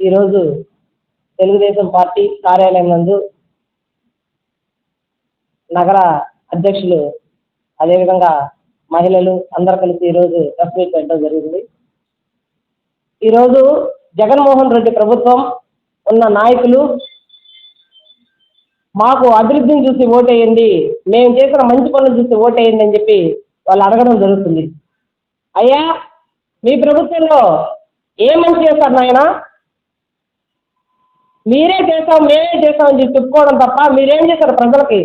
ఈరోజు తెలుగుదేశం పార్టీ కార్యాలయం నందు నగర అధ్యక్షులు అదేవిధంగా మహిళలు అందరు కలిసి ఈరోజు ప్రెస్ మీట్ పెట్టడం జరిగింది. ఈరోజు జగన్మోహన్ రెడ్డి ప్రభుత్వం ఉన్న నాయకులు మాకు అభివృద్ధిని చూసి ఓటేయండి మేము చేసిన మంచి పనులు చూసి ఓటేయండి అని చెప్పి వాళ్ళు అడగడం జరుగుతుంది. అయ్యా మీ ప్రభుత్వంలో ఏ మంచి చేస్తారు నాయనా? మీరే చేసాం మేమే చేశాం అని చెప్పి చెప్పుకోవడం తప్ప మీరేం చేశారు ప్రజలకి?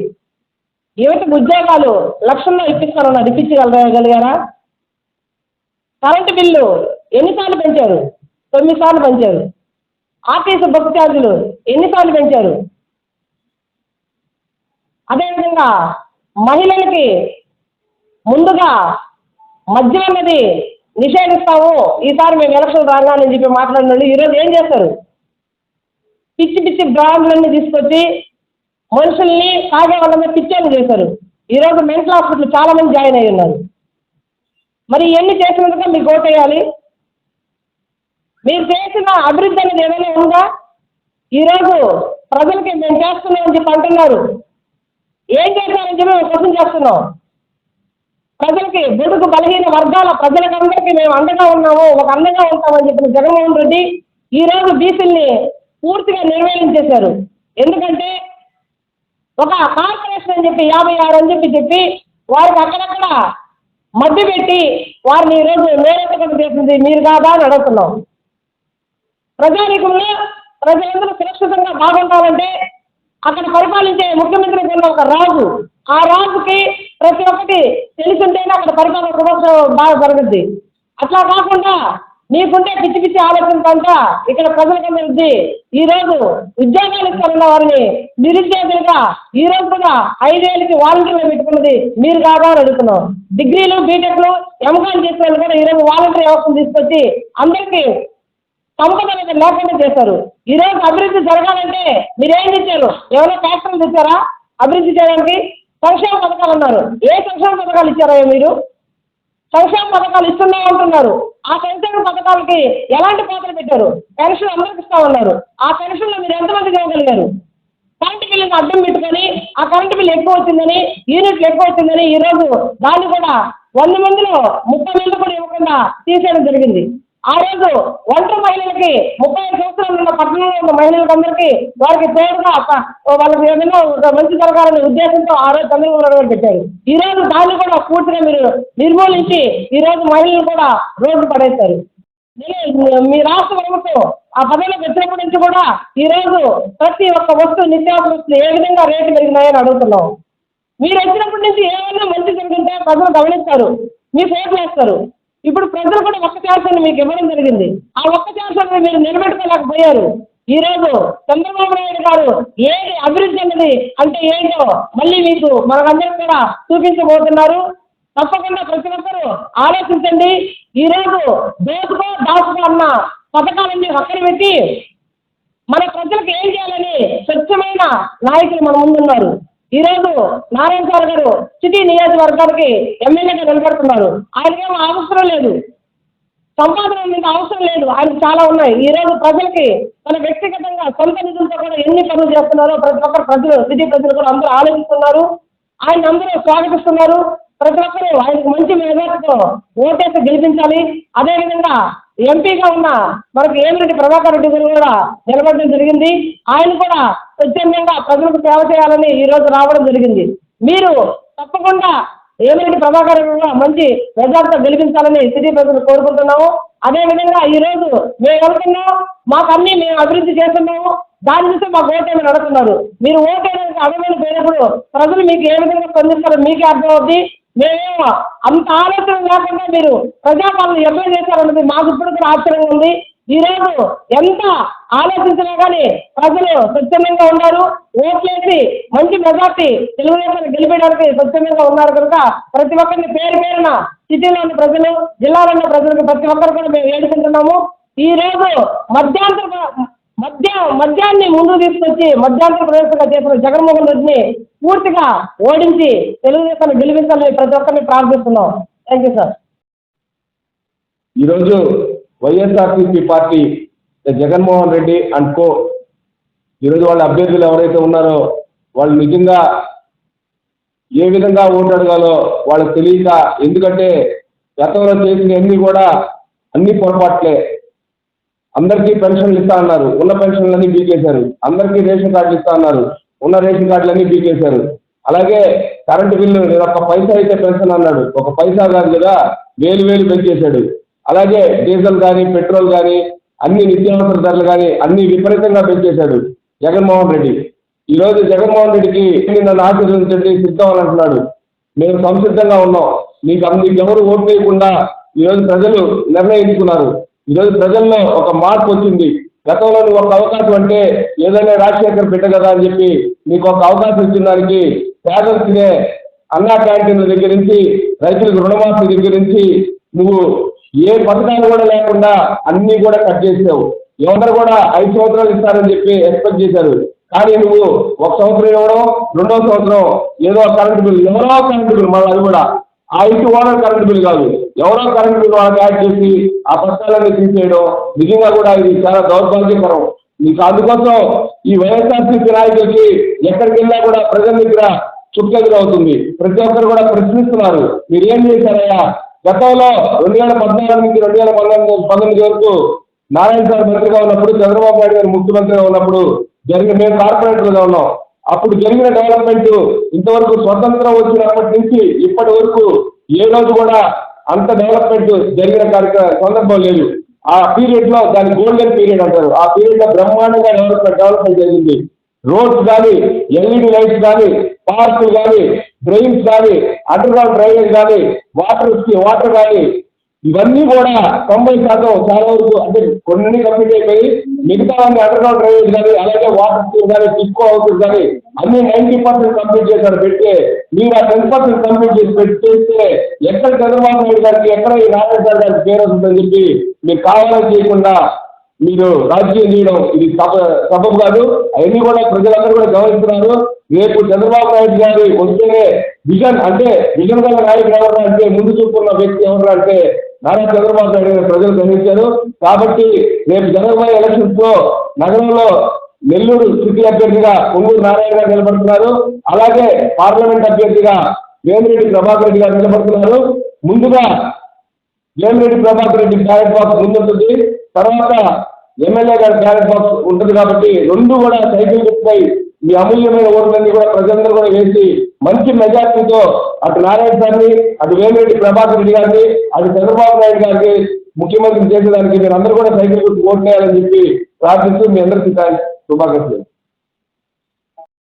యువతకు ఉద్యోగాలు లక్షల్లో ఇప్పిస్తారన్నారు ఇప్పించగలగలిగారా కరెంటు బిల్లు ఎన్నిసార్లు పెంచారు? తొమ్మిది సార్లు పెంచారు. ఆర్టీసీ బస్ ఛార్జీలు ఎన్నిసార్లు పెంచారు? అదేవిధంగా మహిళలకి ముందుగా మద్యం అన్నది నిషేధిస్తాము ఈసారి మేము ఎలక్షన్ రాగానే చెప్పి మాట్లాడిన వాళ్ళు ఈరోజు ఏం చేస్తారు? పిచ్చి పిచ్చి బ్రాండ్లన్నీ తీసుకొచ్చి మనుషుల్ని తాగే వాళ్ళ మీద పిచ్చోళ్ళు చేశారు. ఈరోజు మెంటల్ హాస్పిటల్ చాలా మంది జాయిన్ అయ్యి ఉన్నారు. మరి ఇవన్నీ చేసినందుకు మీకు ఓటేయాలి మీరు చేసిన అభివృద్ధి అనేది ఏదైనా ఉందా? ఈరోజు ప్రజలకి మేము చేస్తున్నామని చెప్పి అంటున్నారు. ఏం చేశారని చెప్పి మేము క్వశ్చన్ చేస్తున్నాం. ప్రజలకి బడుగు బలహీన వర్గాల ప్రజలకందరికీ మేము అండగా ఉన్నాము ఒక అండగా ఉంటామని చెప్పిన జగన్మోహన్ రెడ్డి ఈరోజు బీసీల్ని పూర్తిగా నిర్వహించేశారు ఎందుకంటే ఒక కార్పొరేషన్ అని చెప్పి యాభై ఆరు అని చెప్పి చెప్పి వారికి అక్కడక్కడ మధ్య పెట్టి వారిని ఈరోజు మేరెత్తకుండా చేసింది మీరు కాదా అని అడుగుతున్నాం. ప్రజానీకంలో ప్రజలందరూ సురక్షితంగా బాగుంటామంటే అక్కడ పరిపాలించే ముఖ్యమంత్రి కన్నా ఒక రాజు. ఆ రాజుకి ప్రతి ఒక్కటి తెలిసింటేనే అక్కడ పరిపాలన సురక్ష బాగా జరుగుద్ది. అట్లా కాకుండా నీకుంటే పిచ్చి పిచ్చి ఆలోచన కంట ఇక్కడ ప్రజలకందరిది ఈ రోజు ఉద్యోగాలు ఇస్తారన్న వారిని నిరుద్యోగులుగా ఈ రోజు కూడా ఐదేళ్ళకి వాలంటీర్లు పెట్టుకున్నది మీరు కాదా అని అడుగుతున్నాం. డిగ్రీలు బీటెక్లు ఎంకాన్ చేసిన వాళ్ళు కూడా ఈ వాలంటీర్ వ్యవస్థను తీసుకొచ్చి అందరికీ సమకత అనేది లేకుండా చేశారు. ఈ రోజు అభివృద్ధి జరగాలంటే మీరేం తెచ్చారు ఎవరో ట్యాక్టర్లు తెచ్చారా? అభివృద్ధి చేయడానికి సంక్షేమ పథకాలు అన్నారు. ఏ సంక్షేమ పథకాలు ఇచ్చారా మీరు? సంక్షేమ పథకాలు ఇస్తున్నాం అంటున్నారు. ఆ సంక్షేమ పథకాలకి ఎలాంటి పాత్ర పెట్టారు? పెన్షన్ అందరికి ఇస్తామన్నారు. ఆ పెన్షన్లో మీరు ఎంతమంది చేయగలిగారు? కరెంటు బిల్లుని అడ్డం పెట్టుకొని ఆ కరెంటు బిల్లు ఎక్కువ వచ్చిందని యూనిట్లు ఎక్కువ వచ్చిందని ఈ రోజు దాన్ని కూడా వంద మందిలో ముప్పై మంది కూడా ఇవ్వకుండా తీసేయడం జరిగింది. ఆ రోజు ఒంటరి మహిళలకి ముప్పై ఐదు సంవత్సరాలు ఉన్న పట్టణంలో ఉన్న మహిళలకందరికీ వారికి తోడుగా వాళ్ళకి ఏదైనా ఒక మంచి జరగాలనే ఉద్దేశంతో ఆ రోజు చంద్రబాబు నాయుడు గారు పెట్టారు. ఈ రోజు దాన్ని కూడా పూర్తిగా మీరు నిర్మూలించి ఈ రోజు మహిళలు కూడా రోడ్డు పడేశారు. మీ రాష్ట్ర ప్రభుత్వం ఆ పదవిలో వచ్చినప్పటి నుంచి కూడా ఈ రోజు ప్రతి ఒక్క వస్తువు నిత్యావసర వస్తువులు ఏ విధంగా రేటు పెరిగినాయని అడుగుతున్నాం. మీరు వచ్చినప్పటి నుంచి ఏమైనా మంచి జరుగుతుంటే ప్రజలు గమనిస్తారు. మీ ఫోటోలు వేస్తారు ఇప్పుడు ప్రజలు కూడా ఒక్క ఛాన్స్ మీకు ఇవ్వడం జరిగింది. ఆ ఒక్క ఛాన్స్ మీరు నిలబెట్టుకోలేకపోయారు. ఈ రోజు చంద్రబాబు నాయుడు గారు ఏది అభివృద్ధి అన్నది అంటే ఏంటో మళ్ళీ మీకు మనకందరం కూడా చూపించబోతున్నారు. తప్పకుండా ప్రతి ఒక్కరూ ఆలోచించండి. ఈ రోజు దోసుకో దాసుకో అన్న పథకాలన్నీ పక్కన పెట్టి మన ప్రజలకు ఏం చేయాలని స్వచ్ఛమైన నాయకులు మన ముందున్నారు. ఈరోజు నారాయణ సార్ గారు సిటీ నియోజకవర్గానికి ఎమ్మెల్యేగా నిలబడుతున్నారు. ఆయనకేం అవసరం లేదు. సంపాదన మీద అవసరం లేదు. ఆయనకు చాలా ఉన్నాయి. ఈరోజు ప్రజలకి మన వ్యక్తిగతంగా సొంత నిధులతో కూడా ఎన్ని పనులు చేస్తున్నారో ప్రతి ఒక్కరు ప్రజలు సిటీ ప్రజలు కూడా అందరూ ఆలోచిస్తున్నారు. ఆయన అందరూ స్వాగతిస్తున్నారు. ప్రతి ఒక్కరూ ఆయనకు మంచి మెజార్టీతో ఓటేసి గెలిపించాలి. అదేవిధంగా ఎంపీగా ఉన్న మనకు ఏమిరెడ్డి ప్రభాకర్ రెడ్డి గారు కూడా నిలబడడం జరిగింది. ఆయన కూడా స్వచ్ఛందంగా ప్రజలకు సేవ చేయాలని ఈ రోజు రావడం జరిగింది. మీరు తప్పకుండా ఏమిరెడ్డి ప్రభాకర్ రెడ్డి కూడా మంచి మెజార్టీతో గెలిపించాలని సిటీ ప్రజలు కోరుకుంటున్నాము. అదేవిధంగా ఈ రోజు మేము వెళ్తున్నాం మాకు అన్ని మేము అభివృద్ధి చేస్తున్నాము. దాని చూసి మాకు ఓటేమని అడుగుతున్నారు మీరు ఓటేయడానికి అడగమని పోయినప్పుడు ప్రజలు మీకు ఏ విధంగా స్పందిస్తారో మీకే అర్థమవుద్ది. మేము అంత ఆలోచన లేకుండా మీరు ప్రజాపాలన ఎప్పుడు చేశారన్నది మాకు ఇప్పుడు కూడా ఆశ్చర్యంగా ఉంది. ఈ ఎంత ఆలోచించినా కానీ ప్రజలు స్వచ్ఛందంగా ఉన్నారు. ఓట్లేసి మంచి మెజార్టీ తెలుగుదేశాన్ని గెలిపేయడానికి స్వచ్ఛందంగా ఉన్నారు కనుక ప్రతి ఒక్కరిని పేరు పేరున సిటీలోని ప్రజలు జిల్లాలోని ప్రజలకు ప్రతి ఒక్కరు కూడా మేము వేడుకుంటున్నాము. ఈ రోజు మధ్యాంతర మధ్య మద్యాన్ని ముందుకు తీసుకొచ్చి మధ్యాంతర ప్రవేశంగా చేసిన జగన్మోహన్ రెడ్డిని పూర్తిగా ఓడించి తెలుగుదేశాన్ని గెలిపించాలని ప్రతి ఒక్కరిని ప్రార్థిస్తున్నాం. థ్యాంక్ యూ సార్ ఈరోజు Y S R C P party Jaganmohan Reddy and co ఈరోజు వాళ్ళ అభ్యర్థులు ఎవరైతే ఉన్నారో వాళ్ళు నిజంగా ఏ విధంగా ఓటు అడగాలో వాళ్ళకి తెలియక ఎందుకంటే గతంలో చేసినవన్నీ కూడా అన్ని పొరపాట్లే. అందరికీ పెన్షన్లు ఇస్తా అన్నారు. ఉన్న పెన్షన్లన్నీ బీకేశారు. అందరికీ రేషన్ కార్డులు ఇస్తా అన్నారు. ఉన్న రేషన్ కార్డులన్నీ బీకేశారు. అలాగే కరెంటు బిల్లు నేను ఒక పైసా అయితే పెన్షన్ అన్నాడు. ఒక పైసా కాదు కదా వేలు వేలు పెంచేశాడు. అలాగే డీజిల్ కానీ పెట్రోల్ కానీ అన్ని నిత్యావసర ధరలు కానీ అన్ని విపరీతంగా పెంచేశాడు జగన్మోహన్ రెడ్డి. ఈ రోజు జగన్మోహన్ రెడ్డికి నన్ను ఆశీర్వదించండి సిద్ధం అని అంటున్నాడు మేము సంసిద్ధంగా ఉన్నాం. మీకు నీకు ఎవరు ఓటు వేయకుండా ఈరోజు ప్రజలు నిర్ణయించుకున్నారు. ఈరోజు ప్రజల్లో ఒక మార్పు వచ్చింది. గతంలో నువ్వు ఒక అవకాశం అంటే ఏదైనా రాజశేఖర్ బిడ్డ కదా అని చెప్పి నీకు ఒక అవకాశం ఇచ్చిన దానికి పేదలు తినే అన్నా క్యాంటీన్ల దగ్గర నుంచి రైతులకు రుణమాఫీ దగ్గర నుంచి నువ్వు ఏ పథకాలు కూడా లేకుండా అన్నీ కూడా కట్ చేసావు. ఎవరు కూడా ఐదు సంవత్సరాలు ఇస్తారని చెప్పి ఎక్స్పెక్ట్ చేశారు. కానీ నువ్వు ఒక సంవత్సరం ఇవ్వడం రెండో సంవత్సరం ఏదో కరెంటు బిల్ ఎవరో కరెంటు బిల్ మళ్ళీ అది కూడా. ఆ ఇంటి ఓనర్ కరెంట్ బిల్ కాదు. ఎవరో కరెంట్ బిల్ వాళ్ళకి యాడ్ చేసి ఆ పత్రాలన్నీ తీసేయడం నిజంగా కూడా ఇది చాలా దౌర్భాగ్యకరం. మీకు అందుకోసం ఈ వైఎస్ఆర్సీపీ నాయకులకి ఎక్కడికి వెళ్ళినా కూడా ప్రజల దగ్గర చుట్టెదురు అవుతుంది. ప్రతి ఒక్కరు కూడా ప్రశ్నిస్తున్నారు. మీరు ఏం చేశారయ్యా? గతంలో రెండు వేల పద్నాలుగు నుంచి రెండు వేల పంతొమ్మిది పంతొమ్మిది వరకు నారాయణ సార్ మంత్రిగా ఉన్నప్పుడు చంద్రబాబు నాయుడు గారు ముఖ్యమంత్రిగా ఉన్నప్పుడు జరిగిన మేము కార్పొరేటర్గా ఉన్నాం. అప్పుడు జరిగిన డెవలప్మెంట్ ఇంతవరకు స్వతంత్రం వచ్చినప్పటి నుంచి ఇప్పటి వరకు ఏ రోజు కూడా అంత డెవలప్మెంట్ జరిగిన కార్యక్రమ సందర్భం లేదు. ఆ పీరియడ్లో దాని గోల్డెన్ పీరియడ్ అంటారు. ఆ పీరియడ్లో బ్రహ్మాండంగా డెవలప్మెంట్ డెవలప్మెంట్ జరిగింది. రోడ్స్ కానీ ఎల్ఈడి లైట్స్ కానీ పార్కులు కానీ డ్రైన్స్ కానీ అండర్ గ్రౌండ్ డ్రైనేజ్ కానీ వాటర్ వాటర్ కానీ ఇవన్నీ కూడా తొంభై శాతం చాలా వరకు అంటే కొన్ని కంప్లీట్ అయిపోయి మిగతా అన్ని అండర్గ్రౌండ్ డ్రైనేజ్ కానీ అలాగే వాటర్ స్కీమ్ కానీ టిక్కో హౌసెస్ కానీ అన్ని నైన్టీ పర్సెంట్ కంప్లీట్ చేశారు. పెడితే మీరు ఆ టెన్ పర్సెంట్ కంప్లీట్ చేసి పెట్టి చేస్తే ఎక్కడ చంద్రబాబు నాయుడు గారికి ఎక్కడ ఈ నారాయణ గారికి పేరు వస్తుందని చెప్పి మీరు కావాలని చేయకుండా మీరు రాజకీయం చేయడం ఇది సబ సబబు కాదు. అవన్నీ కూడా ప్రజలందరూ కూడా గమనిస్తున్నారు. రేపు చంద్రబాబు నాయుడు గారి వస్తేనే విజన్ అంటే విజన్ గల నాయకుడు ఎవరు అంటే ముందు చూపున్న వ్యక్తి ఎవరు అంటే నారా చంద్రబాబు నాయుడు గారు ప్రజలు గమనించారు. కాబట్టి రేపు జరగబోయే ఎలక్షన్స్లో నగరంలో నెల్లూరు సిటీ అభ్యర్థిగా పొంగూరు నారాయణ గారు నిలబడుతున్నారు. అలాగే పార్లమెంట్ అభ్యర్థిగా వేమిరెడ్డి ప్రభాకర్ రెడ్డి గారు నిలబడుతున్నారు. ముందుగా వేమిరెడ్డి ప్రభాకర్ రెడ్డి బ్యాలెట్ బాక్స్ ముందుంటుంది. తర్వాత ఎమ్మెల్యే గారి బ్యాలెట్ బాక్స్ ఉంటుంది కాబట్టి రెండు కూడా సైకిల్ గుర్తుపై మీ అమూల్యమైన ఓట్లన్నీ కూడా ప్రజలందరూ కూడా వేసి మంచి మెజార్టీతో అటు నారాయణ సార్ని అటు వేమిరెడ్డి ప్రభాకర్ రెడ్డి గారిని అటు చంద్రబాబు నాయుడు గారికి ముఖ్యమంత్రి చేసేదానికి మీరు అందరూ కూడా సైకిల్ గుర్తు ఓట్ వేయాలని చెప్పి ప్రార్థిస్తూ మీ అందరికీ శుభాకాంక్షలు.